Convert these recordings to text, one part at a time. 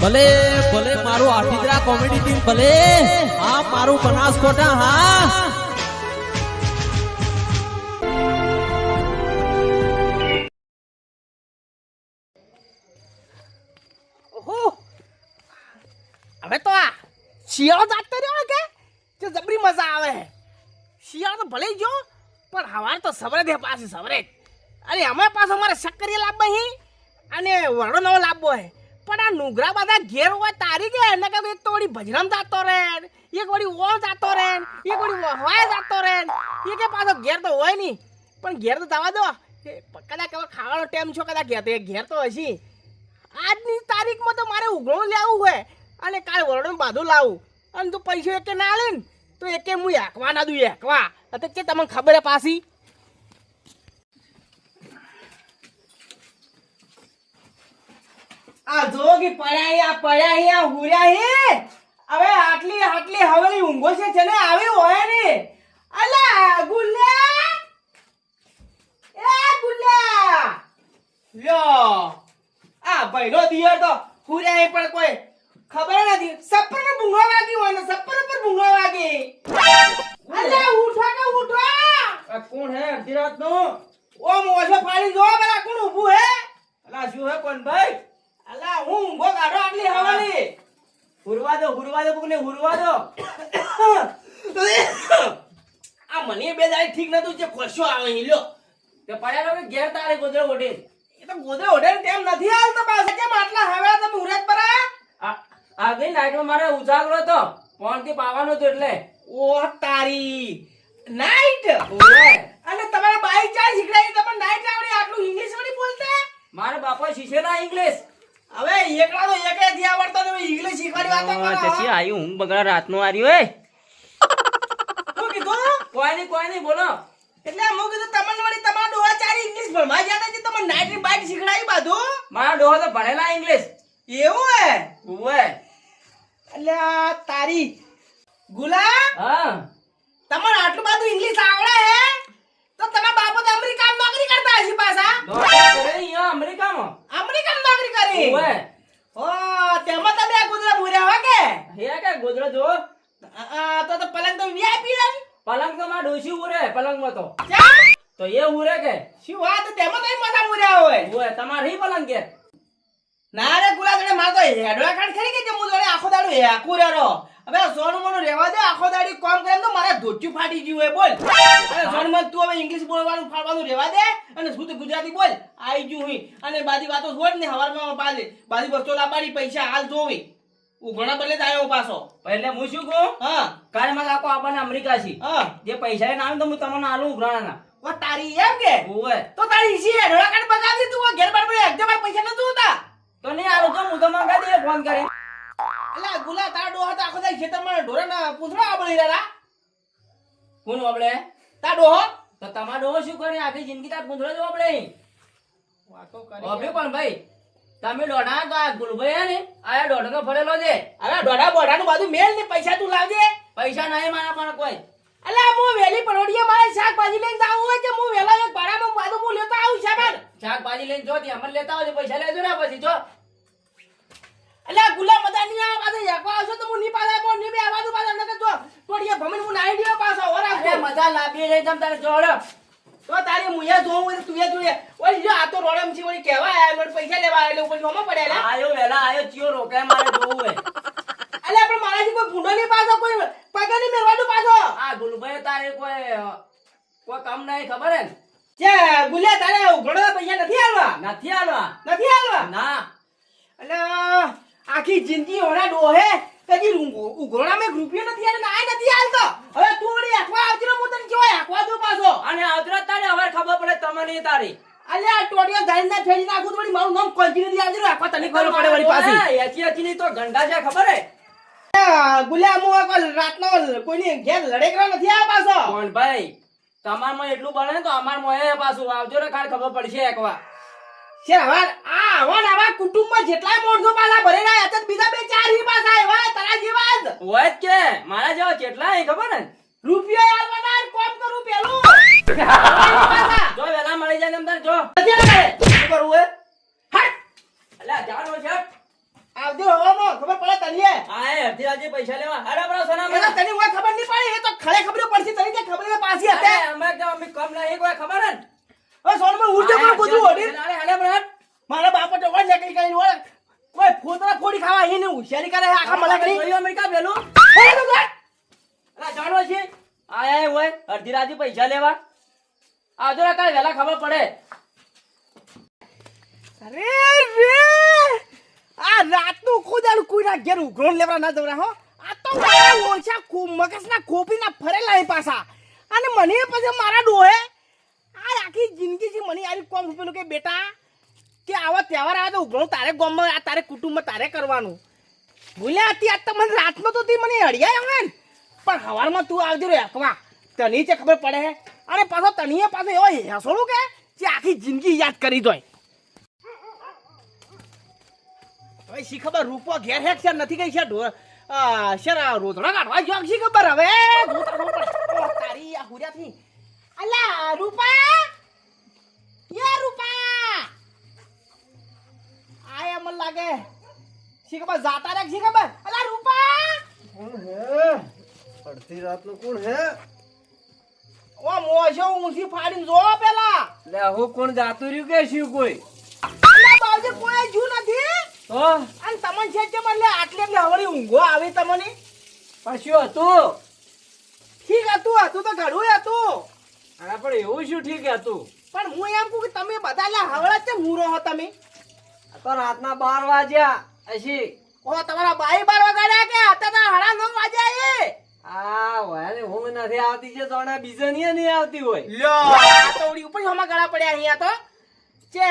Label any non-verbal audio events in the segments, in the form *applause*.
ભલે ભલે મારું આઠિદ્રા કોમેડી ટીમ ભલે, હા, મારું બનાસકોટા હા. હવે તો આ શિયાળો જાગતો રહ્યો કે? જે જબરી મજા આવે શિયાળો તો ભલે જો પણ હવાર તો સવરે દે પાછી સવરે. અરે અમે પાછો અમારે શક્કરિયા લાવવા હી, અને વરડો નવો લાવવો હે. પણ આ નુગરા બધા ઘેર હોય તારી કે એને કે એક તો વળી ભજરમ જાતો રે એક વળી ઓળ જાતો રે એક વળી વહવાય જાતો રે એ કે પાછો ઘેર તો હોય નહીં, પણ ઘેર તો જવા દો. કદાચ હવે ખાવાનો ટાઈમ છો કદાચ ઘેર તો ઘેર તો હશી. આજની તારીખમાં તો મારે ઉઘણું લેવું હોય, અને કાલે વરડું બાંધું લાવું. અને તું પૈસો એકે ના લે ને, તો એકે હું એકવા ના દઉં, એકવા. કે તમને ખબર હે પાછી? આ જો કે પડ્યા અહીંયા પડ્યા અહીંયા હુર્યા હે હવે આટલી આટલી હવેલી ઊંઘો છે છે ને? આવી હોય ને? અલા, ગુલ્લે! એ ગુલ્લે! લ્યો. આ ભાઈનો દિયર તો. હુર્યા એ પણ કોઈ ખબર નથી. સપર ને ભૂંગો વાગી હોય ને સપર પર ભૂંગો વાગી. અલા, ઉઠો કે ઉઠો. આ કોણ હે? અડધી રાત નો ઓ મોજો ફાડી જો પેલા કોણ ઊભું હે અલા શું હે કોણ ભાઈ અલા હું ઊંઘો કાઢો આટલી હવાલી હુરવા દો, કોકને હુરવા દો. *coughs* આ મને બે દાડી ઠીક નતું જે ખોશો આવે ઈ લ્યો. તે પડ્યા કે ઘેર તારે ગોદરે ઓઢે. એ તો ગોદરે ઓઢે તેમ નથી આવતો પાસે કેમ આટલા હવે તમે મુરત પર આ આ ગઈ નાઈટમાં મારે ઉજાગરો હતો. ફોનથી પાવાનો હતો એટલે. ઓ તારી. નાઈટ અને તમારે બાઈક ચાલી શીખડાઈ તમને નાઈટ આવડે, આટલું ઇંગ્લિશ વળી બોલતા? મારા બાપા શીખેલા ઇંગ્લિશ હવે એકલા તો એકલે થી આવડતો ને ઇંગ્લિશ શીખવાની વાતો કરો આયુ હું બગડા રાતનો આર્યો એ શું કીધું? કોઈ નહીં કોઈ નહીં બોલો. એટલે હું કીધું તમને વળી તમારા ડોહા ચારી ઇંગ્લિશ ભણવા ગયા છે તમે નાઈટની બાઈટ શીખડાવી બાધું. મારા ડોહા તો ભણેલા ઇંગ્લિશ એવું હે? ઓવે એટલે તારી ગુલા હા. તમારે આટલું બધું ઇંગ્લિશ આવડે હે? તો તમારા બાપુ તો અમેરિકામાં નોકરી કરતા હશે પાછા? નોકરી કરે અહીંયા અમેરિકામાં? અમેરિકામાં નોકરી કરી? ઓય ઓ તેમાં તમે આ ગુજરા ભૂર્યા હો કે? હે કે ગોદડો જો? તો તો પલંગ તો વીઆઈપી રે પલંગ તો માં ડોશી ઉરે પલંગમાં તો. તો એ ઉરે કે? શું વાત? તેમાં તો મજા ભૂર્યા હોય. ઓય તમારે પલંગ કે? ના રે ગુલા જોડે માર તો હેડવા કાઢ ખરી કે હું જોડે? આખો દાડો હેકુ રેરો. હવે સોનું મોનું રેવા દે આખો દાડી કોમ કરે તો મારા ધોચ્યું ફાટી ગયું હોય બોલ. અરે સોનું તું હવે ઇંગ્લિશ બોલવાનું ફાડવાનું રેવા દે અને શુદ્ધ ગુજરાતી બોલ? આઈ ગયું હું. અને બાદી વાતો જોડ ને હવારમાં પાલે બાદી વસ્તુ લાવવાની પૈસા હાલ જોવી. ઉઘણા બદલે જ આવ્યો પાછો. એટલે હું શું કહું? હા. કાલે મારે આખો આપણને અમેરિકા છે. હા. જે પૈસા ના આવે તો હું તમને આલું ઉઘરાણાના. ઓ તારી એમ કે? ઓવે તો તારી ઈસી હેડવા કાઢ બગાડી તું ઘેર બાર પડે એકદમ પૈસા નતું હોતા. તો નહીં આલું તો હું તો મંગા દે ફોન કરી અલા ગુલા તારા ડોહા તો આખો દાડી ખેતરમાં ઢોરાના પૂંછડા આબળી રહ્યા કોણ આપણે? તા ડોહો? તો તમારો ડોહો શું કરે? આખી જિંદગી તાર પૂંછડા જો આપણે વાતો ઓબે પણ ભાઈ તમે દોઢા તો આ ગુલભાઈ ને આ દોઢનો ફરેલો છે. હવે દોઢા નું બધું મેલ ને પૈસા તું લાવજે. પૈસા નહીં મારા પણ કોઈ. અલા હું વેલી પરોડીએ મારે શાકભાજી લઈને જાવું હોય કે હું વેલા એક ભાડામાં બાજુ હું લેતો આવું સાહેબ. શાકભાજી લઈને જો ત્યાં અમને લેતા આવજો પૈસા લેજો ને પછી જો. અલા ગુલાબ બધા ની આ પાસે એકવા આવશો તો હું ની પાછા પણ ની બે આવા પાછા નકર જો તોડીએ ભમીને હું નાઈ ગયો પાછો ઓરા અરે મજા લાવી રહી તમ તારે જોડ. તો તારી મુએ જોવું હોય તો તું એ જોઈએ ઓય જો આ તો રોડમ છે વળી કેવા આયા મને પૈસા લેવા એટલે ઉપર જોમાં પડેલા આયો વેલા આયો ચિયો રોકાય મારે જોવું હે. એટલે પણ મારાથી કોઈ ભૂંડો નહીં પાછો કોઈ પગે નહીં મેળવાનું પાછો. આ ગુલભાઈ તારે કોઈ કોઈ કામ નહીં ખબર હે ને? જે ગુલિયા તારે ઘણો પૈસા નથી આલવા? નથી આલવા. નથી આલવા? ના. એટલે આખી જિંદગી ઓના ડોહે. કદી ઉઘોડા મેં રૂપિયો નથી આલે નાય નથી આલતો. હવે તું વળી આખવા આવજો હું તને કેવાય આખવા દો પાછો. અને આવતરા તારે હવે ખબર પડે તમને તારી. અલ્યા આ ટોડિયો ગાઈને ફેરી નાખું તો વળી મારું નામ કોલજી નથી આવજો આખવા તને ખબર પડે વળી પાછી. એચી એચી ની તો ગંડા છે ખબર હે? ગુલામ કોઈ રાતનો કોઈની ઘેર લડેકરા નથી આ પાછો. કોણ ભાઈ તમારમાં એટલું બને તો અમાર મોએ પાછું આવજો ને ખાલી ખબર પડશે એકવાર. આવા ને આવા કુટુંબમાં જેટલા માણસો પાછા ભરેલા હતા બીજા બે ચાર ઈ પાછા આવ્યા તારા જેવા જ. હોય કે મારા જેવા કેટલા હે ખબર ને રૂપિયો યાર ને કોમ કરું પેલું. જો વેલા મળી જાય અંદર જો. શું કરવું હે? હટ. અલ્યા જાનો છે? આવતી હવામાં ખબર પડે તને. આ એ અડધી રાતે પૈસા લેવા. હાડા સોના એ તને કોઈ ખબર નહીં પડી એ તો ખરે ખબર પડશે તને કે ખબર પાછી હતી અમે અમે કમ નહીં કોઈ ખબર જ હવે સોનમાં ઉડજો પણ બધું ઓડી. મારા બાપા તો નીકળી ગઈ ઓળ કોઈ ફોતરા ફોડી ખાવા એને હોશિયારી કરે આખા મલાકડી જોયું અમેરિકા પેલું હે તો અલા, જાણો છે? આયા હોય અડધી રાતે પૈસા લેવા. આવજો રે કાલે વહેલા ખબર પડે. અરે રે! આ રાતનું કુદાડું કોઈના ઘેર ઉઘરોણ લેવડા ના જવરા હો. આ તો મારા ઓછા ખૂબ મગજના ખોપીના ફરેલા પાછા. અને મને પછી મારા ડોહે આ આખી જિંદગી છે મને આવી કોમ પેલું કે બેટા, કે આવા તહેવાર આવે તો ઉઘરોણ તારે ગામમાં, આ તારે કુટુંબમાં તારે કરવાનું. ભૂલ્યા હતી, આજ તો મને રાતનો તો મને હડિયા આવે ને. પણ સવારમાં તું આવજો રે અકવા તને છે ખબર પડે અને પાછો તનીએ પાછો એવો હેસોડું કે, જે આખી જિંદગી યાદ કરી દોય હવે શી ખબર, રૂપો ઘેર હેક છે, નથી કઈ છે ઢોર શેરા રોધડા કાઢવા જો શી ખબર હવે? તારી આ હુર્યાથી અલા રૂપા? યે રૂપા! આયા મને લાગે. શી જાતા રે શી અલા રૂપા! કોણ હે? અડધી રાતનું કોણ હે? ઓ મોશો ઊંચી ફાડીને જો પેલા. લે હું કોણ જાતું રહ્યું કે શું કોઈ? અલા બાવજી કોઈ જુ નથી. તો? અને તમને છે કે મને આટલી એટલે હવળી ઊંઘો આવી તમને? પણ શું હતું? ઠીક હતું હતું તો ઘણું હતું. અરે પણ એવું શું ઠીક હતું પણ હું એમ કહું કે તમે બધા લે હવળા છે મૂરો હો તમે? તો રાતના બાર વાગ્યા. અશી. ઓ તમારા બાઈ બાર વગાડ્યા કે? અત્યારે તો હડા નવ વાગ્યા એ આ હોય ને ઊંઘ નથી આવતી છે તોણે બીજે નહીં નહીં આવતી હોય. લ્યો. આ તોડી ઉપર હમા ગળા પડ્યા અહીંયા તો. ચે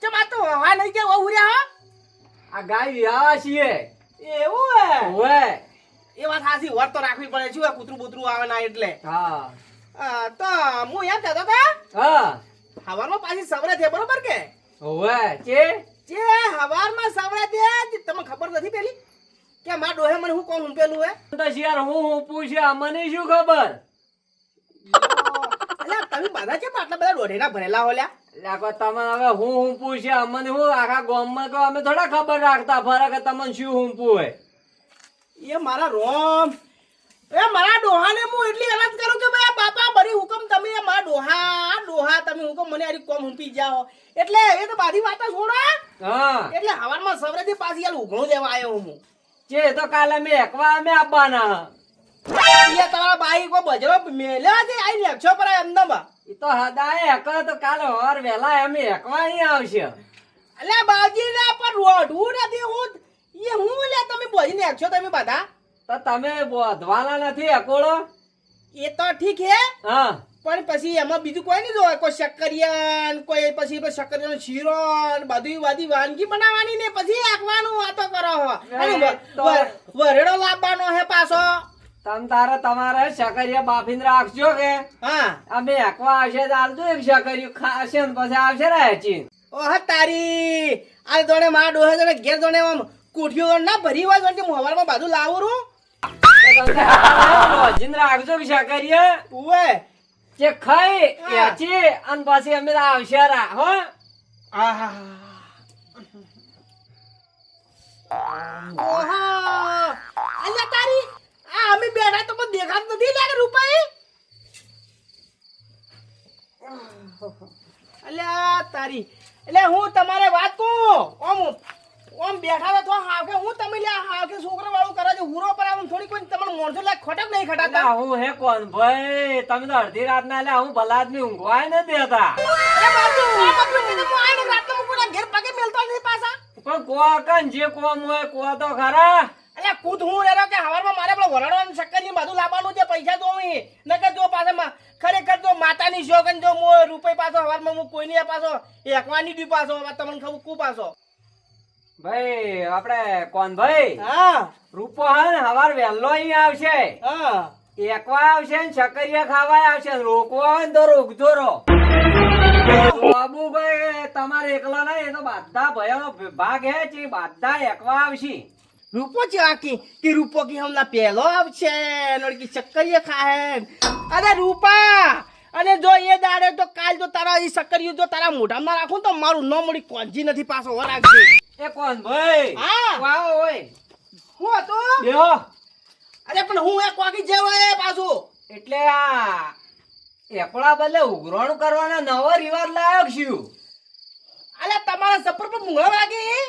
ચે માં તો હા નહીં કે ઉર્યા હો? આ ગાય વ્યાવા છીએ. એવું હે? હોય એ વાત હાસી વર તો રાખવી પડે. છે આ કૂતરું બૂતરું આવે ના એટલે? હા. તો હું એમ કહેતો હતા હા. હવારમાં પાછી સવરે છે બરોબર કે? ઓવે કે? જે હવારમાં સવરે છે તમને ખબર નથી પેલી? કે મારા ડોહે મને હું કોણ પેલું હે? તો યાર હું હું પૂછ્યા મને શું ખબર? અલ્યા તમે બધા કેમ આટલા બધા દોઢેના ભરેલા હોલ્યા? લે તમે હવે હું હું પૂછ્યા અમને હું આખા ગામમાં કહો અમે થોડા ખબર રાખતા ફરે કે તમને શું હું પૂછે એ મારા રોમ એ મારા ડોહાને હું એટલી અરજ કરું કે ભાઈ બાપા બરી હુકમ તમે મારા ડોહા ડોહા તમે હુકમ મને આરી કોમ હુંપી જાઓ. એટલે એ તો બાધી વાત છોડો હા. એટલે હવારમાં સવરેથી પાછી યાર ઉઘણો લેવા આવ્યો હું. જે તો કાલે મે એકવા અમે આપવાના. એ તમારા બાઈ કો બજરો મેલ્યા છે આઈ લેક્ષો પર એમનામાં એ તો હદાય એક તો કાલે હોર વેલા અમે એકવા અહીં આવશે. અલ્યા બાજી ના પણ રોઢું નથી હું એ હું લે તમે બોજી ને તમે બધા. તો તમે બોધવાના નથી અકોળો એ તો ઠીક હે હા. પણ પછી એમાં બીજું કોઈ નહીં જોવે કોઈ શક્કરિયાન કોઈ પછી શક્કરિયાનો શીરો બધી બધી વાનગી બનાવવાની ને પછી આખવાનું વાતો કરો વરેડો લાવવાનો હે પાછો. તમ તારે તમારે શકરિયા બાફીને રાખજો કે? હા. અમે એકવા આવશે તો આલજો એક શકરિયું ખાશે ને પછી આવશે ને ચીન ઓહ તારી આ જોડે મારા ડોહે જોડે ઘેર જોડે આમ કોઠીઓ ના ભરી હોય જોડે હવારમાં બાજુ લાવું રૂ? ઉવે. જે ખાઈ. અને પછી અમે આવશે રા હો. આહા. અલ્યા તારી આ અમે બેઠા તો પણ દેખાત નથી લાગે રૂપાઈ અલ્યા તારી એટલે હું તમારે વાત કહું ઓમ. ઓમ બેઠા તો હાવકે હું તમે લ્યા હાવકે છોકરા વાળું કરે છે હુરો પર આવું થોડી કોઈ તમને મોણસો લે ખટક નહીં ખટાતા હું હે કોણ? ભાઈ તમે તો અડધી રાત ના લે હું ભલા આદમી ઊંઘવાય ન દેતા. અરે બાપુ આ બધું તો હું આઈને રાત હું કોઈના ઘેર પગે મેલતો નહીં પાછા. પણ કોવા કન જે કોમ હોય કોવા તો ખરા. અલ્યા કૂદ હું રેરો કે હવારમાં મારે પણ વરડવાનું શક્કરની બધું લાવવાનું છે પૈસા તો હું નકર જો પાછા ખરેખર જો માતાની શોખન જો મો રૂપિયા પાછો હવારમાં હું કોઈની પાછો એકવાની દી પાછો હવે તમને ખબર કુ પાછો. ભાઈ આપણે કોણ ભાઈ? હા. રૂપો હા ને હવાર વહેલો અહીં આવશે. હા. એકવા આવશે ને છકરિયા ખાવા આવશે. ને રોકવા હોય ને તો રોકજો રો બાબુભાઈ તમારે એકલા નહીં એ તો બધા ભયો ભાગ હે છે બધા એકવા આવશે. રૂપો છે આખી કે રૂપો કે હમણાં પહેલો આવશે નડકી ચક્કરીએ ખાહે અરે રૂપા અને જો એ દાડે તો કાલ જો તારા એ સક્કરિયું જો તારા મોઢામાં રાખું તો મારું ન મળી કોંજી નથી પાછો હો રાખજે. એ કોણ ભાઈ? હા. વાવ ઓય હું હતો? બેહો. અરે પણ હું એક વાગી જેવો એ પાછું. એટલે આ એકલા બદલે ઉઘરાણું કરવાનો નવો રિવાજ લાયક છું. અલે તમારા સફર પર મુંગળા વાગી?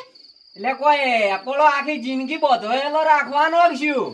એટલે કોઈ એકડો આખી જિંદગી બધોયેલો રાખવાનો છું.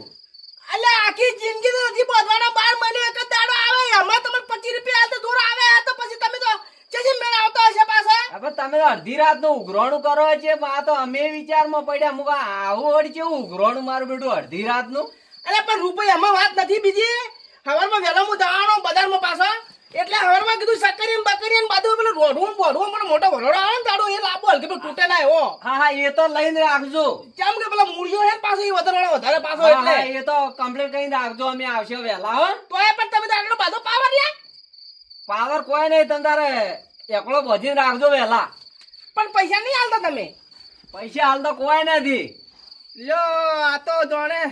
અલે આખી જિંદગી તો નથી બોધવાના બાર મહિને એક દાડો હમણાં તમને પચીસ રૂપિયા હાલ તો દૂર આવે તો પછી તમે તો ચેજી મેળ આવતા હશે પાછા? હવે તમે તો અડધી રાતનું ઉઘરાણું કરો છે આ તો અમે વિચારમાં પડ્યા. મુકા આવું વળી કેવું ઉઘરાણું મારું બેટું અડધી રાતનું અરે પણ રૂપિયા એમાં વાત નથી બીજી. હવારમાં વહેલો હું દાવાનો બજારમાં પાછા. એટલે હવારમાં કીધું સકરી ને બકરી ને બધું પેલું રોડવું બોડવું પણ મોટો ભરોડો આવે ને તાડો એ લાભો હલકે પેલો તૂટે ના એવો. હા હા એ તો લઈને રાખજો. કેમ કે પેલા મૂળિયો હે પાછો એ વધારે વધારે પાછો એટલે. એ તો કમ્પ્લીટ કરીને રાખજો અમે આવશે વહેલા હો. તો એ પણ તમે તો આટલો બધો પાવર લે પાવર કોઈ નહીં તમે તારે એકલો બધીને રાખજો વહેલા. પણ પૈસા નહીં હાલતા તમે? પૈસા હાલ તો કોઈ નથી. લ્યો આ તો જાણે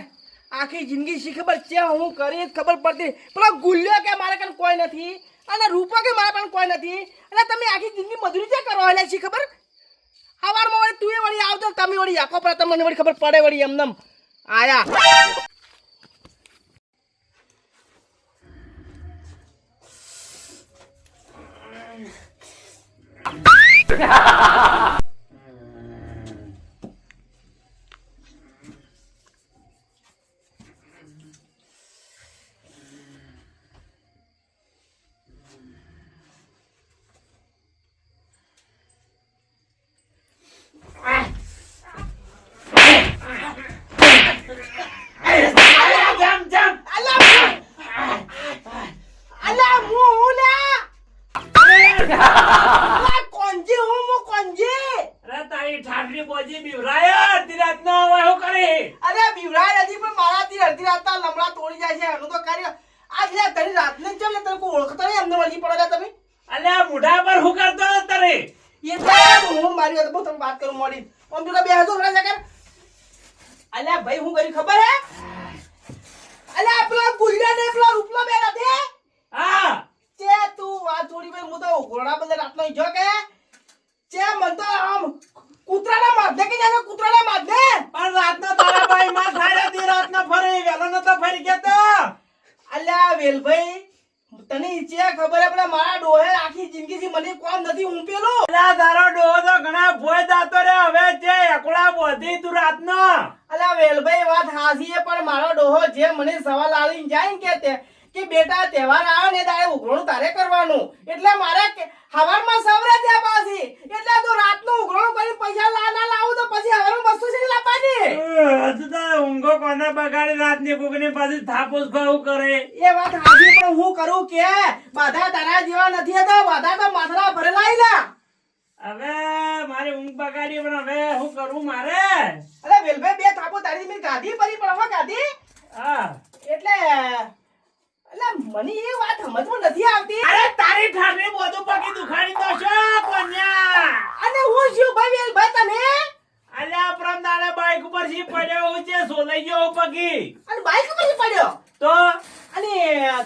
આખી જિંદગી શી ખબર છે, હું કરી ખબર પડતી. પેલો ગુલ્યો કે મારા કણ કોઈ નથી, અને રૂપો કે મારા પણ કોઈ નથી, અને તમે આખી જિંદગી મજૂરી ક્યાં કરો એટલે શી ખબર? સવારમાં વળી તું એ વળી આવતો તમે વળી આખો પર તમને વળી ખબર પડે વળી એમનેમ. આયા. અલા *laughs* અલા હું હું લ્યા અલા કોંજી હું હું કોંજી અરે તારી ઠાઠરી બોજી બીવરાય અડધી રાતનો હવે શું કરી અરે બીવરાય નથી પણ મારાથી અડધી રાતના લમડા તોડી જાય છે એનું તો કાર્ય આજ લે તરી રાતને જ લે તને કોઈ ઓળખતા નહીં એમને વળગી પડો લે તમે અલ્યા હું કરતો તારે એ તો હું મારી વાત બહુ તમે વાત કરું મોડી. આમ તો બે હજાર થોડા સેકન્ડ અલ્યા ભાઈ હું કરી ખબર હે? અલ્યા પેલા ગુલ્લા ને પેલા રૂપલા બે રાતે. હા. ચે તું વાત થોડી ભાઈ હું તો ઘોડા બદલે રાતનો જો કે. ચે મન તો આમ કૂતરાના માધે કે જાને કૂતરાના માધે પણ રાતનો તારા ભાઈ માં થાય રાતનો ફરી વેલો તો ફરી ગયો તો. અલ્યા વેલભાઈ તને ચે ખબર હે મારા ડોહે આખી જિંદગીથી મને કોમ નથી, હું અલા, તારો ડોહો તો ઘણા ભોય જાતો રે, હવે જે એકલા બોધી તું રાતનો. અલા, વેલભાઈ, વાત હાસી પણ મારો ડોહો જે મને સવાલ આવી જાય ને કે તે, કે બેટા, તહેવાર આવે ને તારે ઉઘરાણું તારે કરવાનું. એટલે મારે હવારમાં સવરે ત્યાં પાછી. એટલે તો રાતનું ઉઘરાણું કરી પૈસા લા ના લાવું તો પછી હવારમાં વસ્તુ છે લાવવાની ઊંઘો કોને બગાડી? રાતની કુકની પાછી થાપોસ ખાવું કરે. એ વાત હાજી પણ હું કરું કે? બધા તારા જેવા નથી હતા બધા તો માથરા ભરેલા આયલા. હવે મારી ઊંઘ બગાડી પણ હવે શું કરવું મારે? અરે વેલભાઈ બે થાપો તારી મેં ગાધી પડી પણ હવે ગાધી હા. એટલે એટલે મને એ વાત સમજમાં નથી આવતી. અરે તારી ઠાઠરી બધું પગી દુખાડી દો છો કોન્યા? અને હું શું ભાઈ વેલભાઈ તમે અલ્યા પ્રમ દાડે બાઈક ઉપર પડ્યો હું છે સોલાઈ ગયો પગી. અને બાઈક પર પડ્યો? તો? અને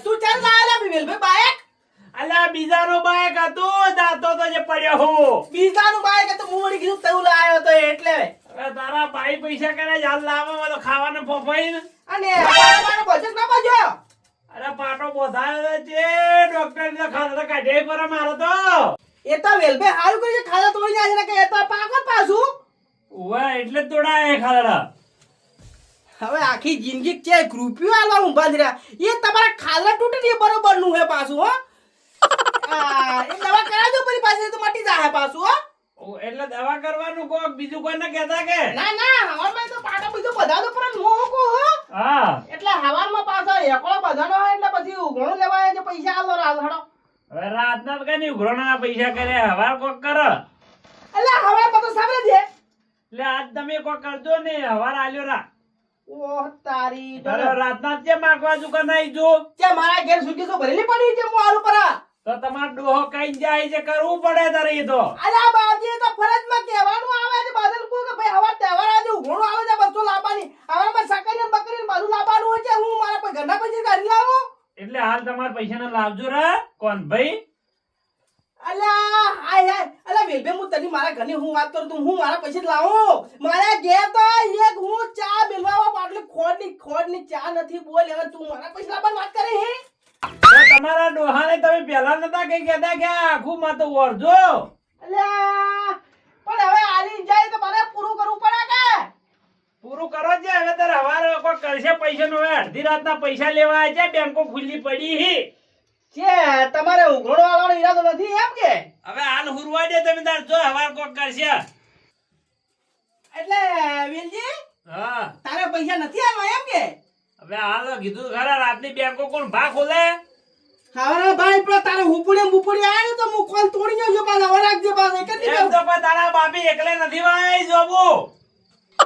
તું ચાલ લાયેલા બાઈક અલ્યા બીજાનો બાઈક હતો જાતો તો જે પડ્યો હું. બીજાનું બાઈક હતો હું વળી કીધું તું લાયો તો એટલે. તારા ભાઈ પૈસા કરે હાલ લાવવા તો ખાવાનું ફફાઈ ને અને મારા મારો બજેટ ના બાજો અરે પાટો બોધાયો છે ડોક્ટર ને ખાતા કાઢે પર મારો તો. એ તો વેલભાઈ હારું કરી ખાધા તોડી જાય છે કે એ તો પાકો પાછું. ઉવા એટલે તોડાય ખાલડા. હવે આખી જિંદગી છે રૂપિયો આલવા ઊભા જ રહ્યા. એ તમારા ખાલા તૂટે ને બરોબરનું હે પાછું હો. એ દવા કરાવજો પછી પાછી તો મટી જાય પાછું હો. એટલે દવા કરવાનું કોક બીજું કોઈ ના કહેતા કે? ના ના હવારમાં તો પાટો બીજો બધા તો પર મોહ કો હો. હા. એટલે હવારમાં પાછો એકલો બધાનો હોય એટલે પછી ઉઘણો લેવાય છે પૈસા આલો રાલ હડો. હવે રાતના કઈ ઉઘરાણા પૈસા કરે હવાર કોક કર. એટલે હવાર તો સાંભળે છે એટલે આજ તમે કો કરજો ને હવાર આલ્યો રા ઓહ તારી રાતના જે માગવા દુકાન આવી જો? કે મારા ઘેર સુકી સો ભરેલી પડી છે હું આલુ પરા. તો તમાર ડોહો કઈ જાય છે કરવું પડે તારે તો. અલ્યા બાજી તો ફરજમાં કહેવાનું આવે છે બાદલ કો કે ભાઈ હવાર તહેવાર આજે ઉઘોણું આવે છે બસો લાવવાની. હવારમાં સકરી ને બકરી ને મારું લાવવાનું હોય છે હું મારા કોઈ ઘરના પૈસા કરી લાવું એટલે હાલ તમારા પૈસા લાવજો રે કોણ ભાઈ? અલ્યા હાય હાય. વેલબે હું તને મારા ઘરની હું વાત કરું તું હું મારા પૈસા લાવું? મારા ઘેર તો એક હું ચા બેલવા બાટલી ખોડની ચા નથી બોલ હવે તું મારા પૈસા લાવવાની વાત કરે હે? તમારા ડોહાને તમે પહેલા નતા કઈ કહેતા કે આખું માં તો અલ્યા પણ હવે આલી જાય તો મારે પૂરું કરવું પડે કે? પૂરું કરો જે હવે તારે હવારે કોઈ કરશે પૈસા નો અડધી રાતના પૈસા લેવા છે બેંકો ખુલ્લી પડી હી. તમારે ઉઘરોડો વાળવાનો ઈરાદો નથી એમ કે? હવે હાલ હુરવા દે જમીનદાર જો હવાર કોક કરશે. એટલે વેલજી હા. તારે પૈસા નથી આવવા એમ કે? હવે હાલ કીધું ખરા રાતની બેંકો કોણ ભા ખોલે? હવે ભાઈ પણ તારે હુપડે બુપડી આવ્યો તો હું કોલ તોડી ગયો છું પાછા રાખજે પાછા કેટલી તો તારા બાપી એકલે નથી વાય જોબુ.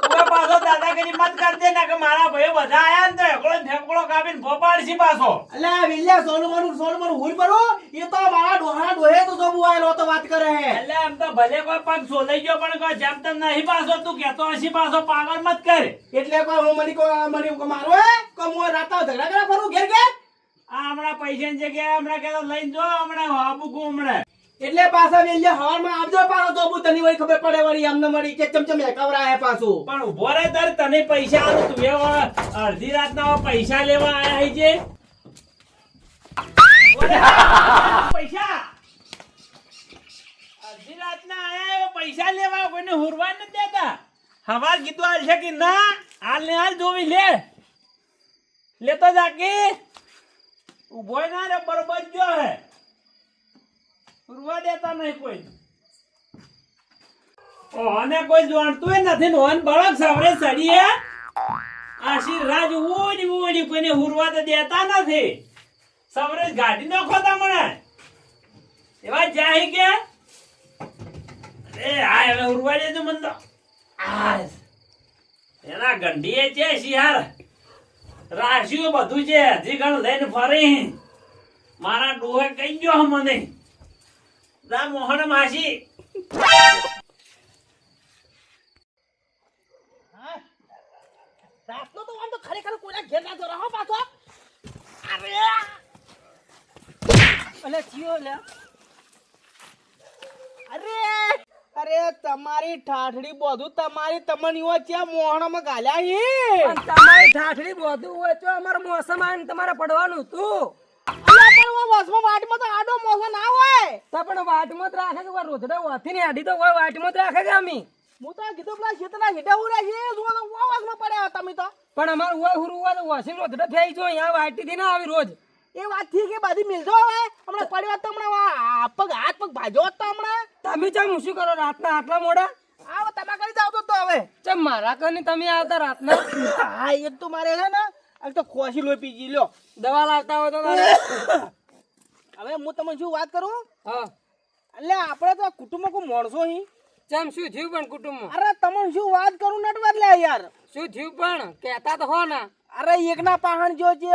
પાછો દાદાગીરી મત કરજે ને કે મારા ભાઈ બધા આયા ને તો એકલો ફેંકડો કાપીને ફોપાડશી પાછો. અલ્યા વેલ્યા સોનું હુઈ પરો એ તો મારા ડોહા ડોહે તો જોબુ આયેલો તો વાત કરે હે. એટલે આમ તો ભલે કોઈ પગ સોલાઈ ગયો પણ કોઈ જેમ તેમ નહીં પાછો તું કેતો હશી પાછો પાવર મત કર. એટલે કોઈ હું મની કો મની કો મારો હે? કો હું રાતા ઝઘડા કરા ફરું ઘેર ઘેર? આ હમણાં પૈસાની જગ્યાએ હમણાં કેતો લઈને જો હમણાં હાબુકું હમણાં. એટલે પાછા વેલ્યા હવારમાં આવજો પાછો તો હું તને વળી ખબર પડે વળી અમને મળી કે ચમચમ એકવરા હે પાછું. પણ ઊભો રે તાર તને પૈસા આલું તું. અડધી રાતના પૈસા લેવા આયા હઈ જે? *laughs* પૈસા? અડધી રાતના આયા પૈસા લેવા કોઈને હુરવા નથી દેતા. હવાર કીધું હાલ છે કે ના? હાલ ને હાલ જોવી લે. લેતો જાકી ઊભો ના રે બરોબર જો હે. હુરવા દેતા નહીં કોઈ. ઓને કોઈ જાણતું નથી ને ઓન બળક સવરે સડીએ આશીર્વાદ ઉડી ઉડી, કોઈને હુરવા તો દેતા નથી. સવરે ગાડી નો ખોતા મને એવા જાય કે? અરે, આ હવે હુરવા દેજો મન તો. આ એના ગંડીએ છે શિયાર રાશિઓ બધું છે, હજી ઘણ લઈને ફરી. મારા ડોહે કઈ ગયો મને. રા મોહન માસી. રાતનો તો આમ ખરેખર કોઈના ઘેર ના જરા હો પાછો. અરે! અલે લે. અરે! અરે તમારી ઠાઠડી બધું તમારી તમની હોય ત્યાં મોહણામાં ગાલ્યા હે. તમારી ઠાઠડી બધું હોય તો અમારે મોસમ આવીને તમારે પડવાનું તું. અલ્યા વસમાં વાટમાં તો આડો મોસો ના હોય. તો પણ વાટમાં જ રાખે કે ને આડી તો હોય વાટમાં જ રાખે કે અમે. હું તો કીધું પેલા શેતના હીડા ઉડ્યા છે જો તો ઓ પડ્યા તમે તો. પણ અમારે હોય હુરું હોય તો વસીને રોજડે ફેઈ જો અહીંયા વાટીથી ના આવી રોજ. એ વાતથી કે બધી મિલજો હવે. હમણાં પડ્યા તો હમણાં પગ હાથ પગ ભાજો તો હમણાં. તમે ચમ શું કરો રાતના આટલા મોડા? આવો તમે કરી જાવ તો હવે. ચમ મારા કને તમે આવતા રાતના? હા એક તો મારે છે ને. એક તો ખોસી લોહી પીજી લ્યો. દવા લાવતા હોય તો *laughs* હવે હું તમને શું વાત કરું? હા. એટલે આપણે તો કુટુંબમાં કોઈ માણસો અહીં ચમ શું થયું પણ કુટુંબ અરે તમને શું વાત કરું નટવર લે યાર. શું થયું પણ? કહેતા તો હો ના. અરે એકના પાહણ જો જે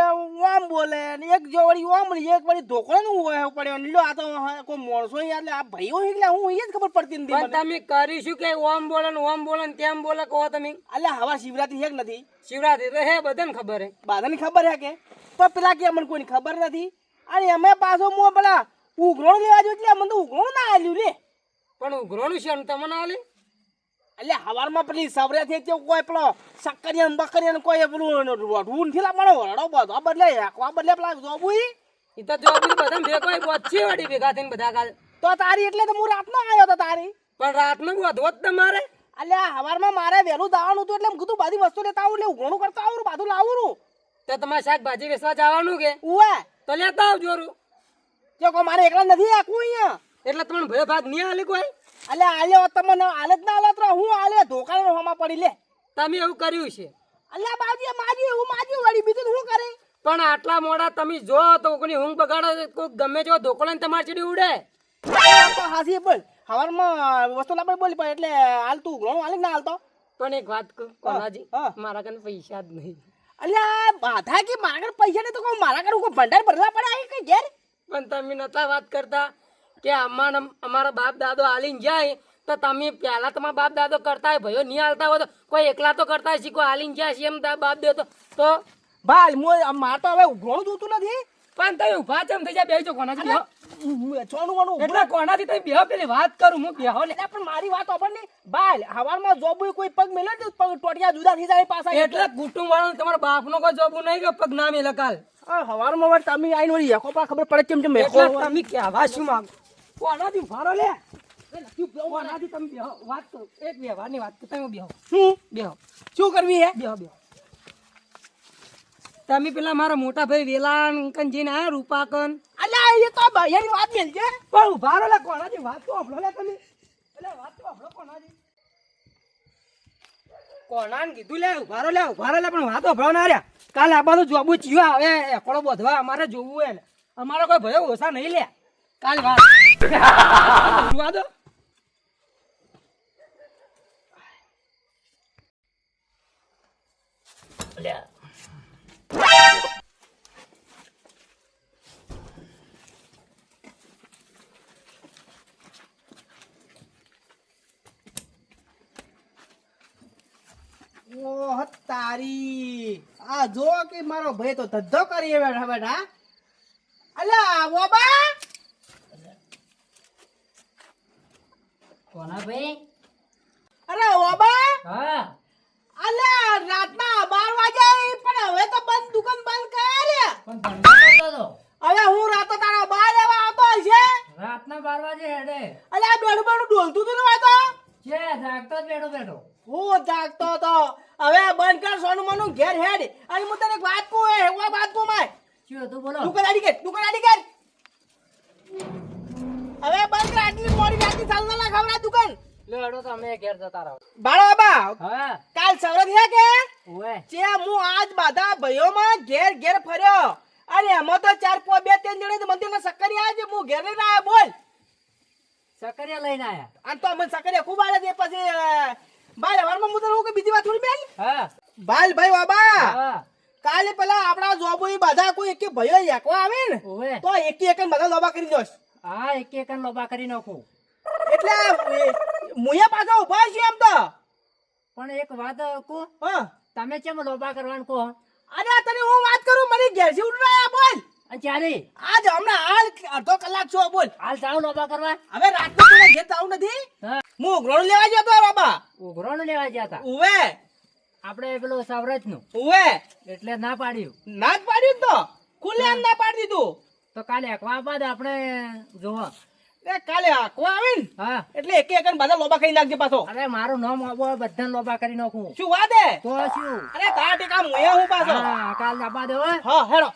ઓમ બોલે ને એક જો વળી ઓમ ને એક વળી ધોકળો નું હોય પડ્યો ને લ્યો આ તો કો કોઈ માણસો અહીં એટલે આ ભાઈઓ એટલે હું એ જ ખબર પડતી નથી પણ મને. તમે કરીશું કે ઓમ બોલે ને ઓમ બોલે ને તેમ બોલે કહો તમે? એટલે હવા શિવરાત્રી હેક નથી? શિવરાત્રી તો હે બધાને ખબર હે. બધાને ખબર હે કે? પણ પેલા કે અમને કોઈની ખબર નથી? અને અમે પાછો મો પેલા ઉઘરોણ લેવા જો એટલે મને તો ઉઘરોણ ના આલ્યું લે પણ ઉઘરોણ છે ને તમને આલી. એટલે હવારમાં પેલી સવરે થી તે કોઈ પેલો સક્કરિયા બકરિયા કોઈ પેલું રોઢવું નથી લાવવાનો વરડો બધો બદલે એકવા બદલે પેલા જોબુઈ એ તો જો બધા ભેગો વચ્ચે વળી ભેગા થઈને બધા કાલ. તો તારી એટલે તો હું રાતનો આવ્યો હતો તારી. પણ રાતનો વધવો જ તમારે. એટલે હવારમાં મારે વહેલું દાવાનું હતું એટલે એમ કીધું બધી વસ્તુ લેતા આવું એટલે ઘણું કરતા આવું બધું લાવું. તો તમારે શાકભાજી વેચવા જવાનું કે? ઉવે તો લેતા આવજો રૂ. જો કો મારે એકલા નથી આખું અહીંયા? એટલે તમને ભય ભાગ નહીં આલી કોઈ. અલે આલે તમને આલે જ ના આલે તો હું આલે? ધોકા હોમાં પડી લે. તમે એવું કર્યું છે. અલ્યા બાજી માજી એવું માજી વળી. બીજું શું કરે? પણ આટલા મોડા તમે જો તો કોની ઊંઘ બગાડો કોઈ ગમે જો ધોકો ને તમારી ચડી ઉડે. તો હાસી બોલ. હવારમાં વસ્તુ લાપડે બોલી પડે. એટલે હાલ તું ઘણું હાલે ના હાલતો? પણ એક વાત કહું કોનાજી હા. મારા કને પૈસા જ નહીં. અલ્યા બાધા કે માંગણ પૈસા નહીં તો કહું મારા ઘરે કોઈ ભંડાર ભરલા પડે કે ઘેર? પણ તમે નતા વાત કરતા કે અમારા અમારા બાપ દાદો હાલીને જાય તો તમે પહેલા તમારા બાપ દાદો કરતા હોય ભાઈઓ નહીં હાલતા હોય તો કોઈ એકલા તો કરતા કોઈ હાલીને જાય છે એમ બાપ દે તો? તો ભાઈ મો માર તો હવે ઘણું જોતું નથી. પણ તમે ઊભા ચમ થઈ જાય બેસજો કોનાથી બેહો. વેચવાનું વાળું એટલે કોનાથી તમે બેહો પેલી વાત કરું હું બેહો એટલે પણ મારી વાત સાંભળ ને બાલ હવારમાં જોબુ કોઈ પગ મેલે તો પગ ટોટિયા જુદા થઈ જાય પાછા એટલે કુટુંબ વાળા તમારા બાપનો કોઈ જોબુ નહીં કે પગ ના મેલે કાલ? હવારમાં તમે આઈને વળી એકો ખબર પડે કેમ કેમ મેકો તમે કહેવા શું માંગો? કોનાથી ઉભારો લે? કોનાથી તમે બેહો? વાત કરો. એક વ્યવહારની વાત તમે બેહો. હું? બેહો. શું કરવી હે? બેહો બેહો. તમે પેલા મારા મોટા ભાઈ વેલાંકન જઈને આયા રૂપાકન? અલ્યા એ તો ભાઈની વાત મેલ છે. પણ ઉભારો લે કોનાથી વાત તો આપણો લે તમે? એટલે વાત તો આપણો કોનાથી? કોનાને કીધું લે ઉભારો લે ઉભારો લે પણ વાત આપણો ના રહ્યા. કાલે આ બધું જોબુ ચિયો આવે એકડો બોધવા અમારે જોવું હોય અમારો કોઈ ભયો ઓછા નહીં લે. કાલે વાત જોવા દો તારી આ જો કે મારો ભાઈ તો ધંધો કરી બેઠા બેઠા આવો બા. કોના ભાઈ અરે ઓબા હા અલ્યા રાતના બાર વાગે પણ હવે તો બંધ દુકાન બંધ કરે પણ ધંધો કરતો તો હવે હું રાતો તારા બા લેવા આવતો હશે રાતના બાર વાગે હેડે અલ્યા બેડું બેડું ડોલતું તું ને તો છે જાગતો જ બેઠો બેઠો. હું જાગતો તો હવે બંધ કર સોનું મનું ઘેર હેડ. અને હું તને વાત કહું એ હું વાત કહું માય શું હતું બોલો. દુકાન આડી કર દુકાન આડી કર. હવે બંધ કર આટલી મોડી રાતની ચાલ ના ખવડા દુકાન લેડો તમે ઘેર જતા રહો. બાળો બા હા. કાલ સવરત હે કે? ઓએ જે હું આજ બાધા ભયોમાં ઘેર ઘેર ફર્યો. અરે એમાં તો ચાર પો બે ત્રણ જણે મંદિરમાં સક્કરી આજે હું ઘેર નહીં આવ્યા બોલ. સકરિયા લઈને આયા. અને તો મને સકરિયા ખૂબ આવ્યા દે પછી ભાઈ હવારમાં મુદર હું કે બીજી વાત થોડી મેલ હા. ભાઈ ભાઈ બાબા હા. કાલે પેલા આપણા જોબો બધા કોઈ એક ભયો એકવા આવે ને તો એક એક બધા લોબા કરી દોસ હા એક એક લોબા કરી નાખું. એટલે મુયા પાછા ઊભા છે એમ તો. પણ એક વાત કો હા. તમે કેમ લોબા કરવાનું કહો? અરે તને હું વાત કરું? મને ઘેરથી ઉઠાયા બોલ. અને આજ હમણાં હાલ અડધો કલાક છો બોલ. હાલ જાઓ લોબા કરવા? હવે રાતનું કોઈ ઘેર આવું નથી? હું. ઉઘરોણ લેવા જતો બાબા? ઉઘરોણ લેવા ગયા હતા ઉવે. આપણે પેલું સાવરજનું ઉવે. એટલે ના પાડ્યું. ના જ પાડ્યું ને તો ખુલ્લે ના પાડી દીધું? તો કાલે એકવા બાદ આપણે જોવા. એ કાલે આખો આવે ને હા. એટલે એક એક બધા લોબા કરી નાખજે પાછો. અરે મારું નામ આવો બધા લોબા કરી નાખું. શું વાત હે? તો શું? અરે તા ટેકા મુયા હું પાછો. હા કાલ આપવા દેવા હો. હા હેડો.